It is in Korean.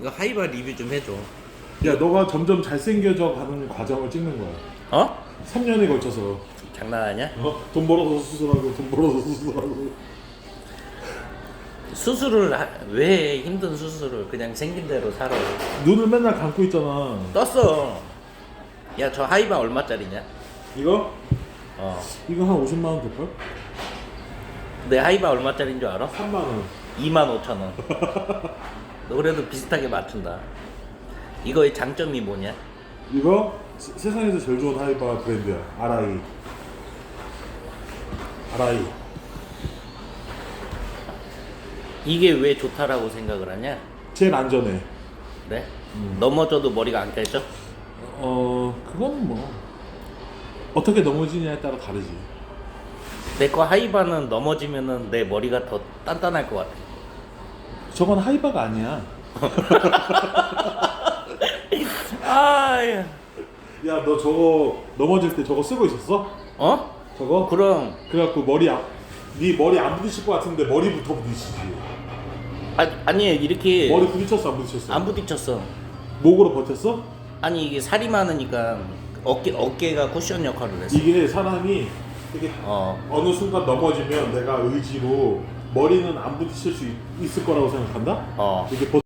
이거 하이바 리뷰 좀 해줘. 야 너가 점점 잘생겨져 가는 과정을 찍는 거야 어? 3년에 걸쳐서 장난하냐? 어? 돈 벌어서 수술하고 돈 벌어서 수술하고 수술을 하- 왜 힘든 수술을 그냥 생긴 대로 살아. 눈을 맨날 감고 있잖아 떴어. 야 저 하이바 얼마짜리냐? 이거? 어. 이거 한 50만 원 될걸? 내 하이바 얼마짜리인 줄 알아? 3만 원 2만 5천 원. 너 그래도 비슷하게 맞춘다. 이거의 장점이 뭐냐? 이거 세- 세상에서 제일 좋은 하이바 브랜드야 아라이 아라이 이게 왜 좋다라고 생각을 하냐? 제일 안전해 그래? 넘어져도 머리가 안 깨져? 어 그건 뭐 어떻게 넘어지냐에 따라 다르지 내 거 하이바는 넘어지면은 내 머리가 더 단단할 것 같아. 저건 하이바가 아니야 아, 야. 야너 저거 넘어질 때 저거 쓰고 있었어? 어? 저거? 그럼 그래갖고 머리 안, 네 머리 안 부딪힐 것 같은데 머리부터 부딪히지 아, 아니 이렇게 머리 부딪혔어 안 부딪혔어? 안 부딪혔어. 목으로 버텼어? 아니 이게 살이 많으니까 어깨 어깨가 쿠션 역할을 했어. 이게 사람이 이게 어. 어느 순간 넘어지면 내가 의지로 머리는 안 부딪힐 수 있, 있을 거라고 생각한다? 어. 이게 버,